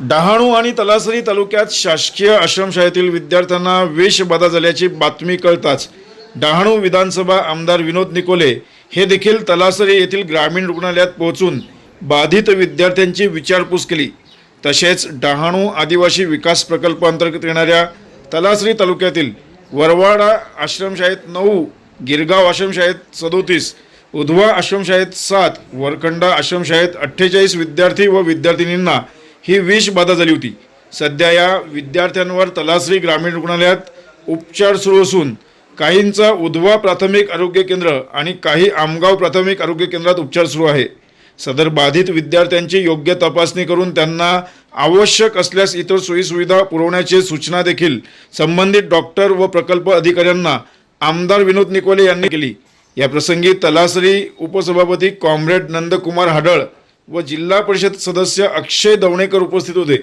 डहाणू आणि तलासरी तालुक्यात शासकीय आश्रमशाळेतील विद्यार्थ्यांना वेशबाधा झाल्याची बातमी कळताच डहाणू विधानसभा आमदार विनोद निकोले हे देखील तलासरी येथील ग्रामीण रुग्णालयात पोहोचून बाधित विद्यार्थ्यांची विचारपूस केली. तसेच डहाणू आदिवासी विकास प्रकल्पांतर्गत येणाऱ्या तलासरी तालुक्यातील वरवाडा आश्रमशाळेत नऊ गिरगाव आश्रमशाळेत सदोतीस उधवा आश्रमशाळेत सात वरखंडा आश्रमशाळेत अठ्ठेचाळीस विद्यार्थी व विद्यार्थिनींना ही विष बाधा झाली होती. सध्या या विद्यार्थ्यांवर तलासरी ग्रामीण रुग्णालयात उपचार सुरू असून काहींचा उधवा प्राथमिक आरोग्य केंद्र आणि काही आमगाव प्राथमिक आरोग्य केंद्रात उपचार सुरू आहे. सदर बाधित विद्यार्थ्यांची योग्य तपासणी करून त्यांना आवश्यक असल्यास इतर सोयीसुविधा पुरवण्याची सूचना देखील संबंधित डॉक्टर व प्रकल्प अधिकाऱ्यांना आमदार विनोद निकोले यांनी केली. या प्रसंगी तलासरी उपसभापती कॉम्रेड नंदकुमार हाडळ व जिल्हा परिषद सदस्य अक्षय दवणेकर उपस्थित होते.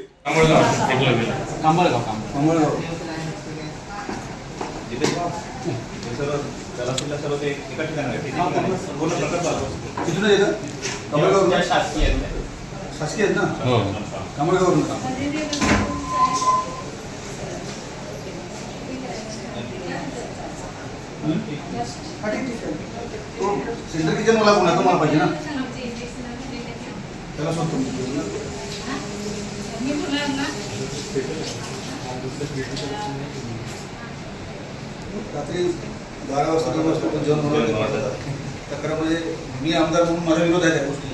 हो. सेंटर किचन मला पुण्याचं मला पाहिजे ना. त्याला स्वतः रात्री बारा वाजता दोन वाजता पण जेवण तक्रार म्हणजे मी आमदार म्हणून माझा विरोध आहे त्या गोष्टी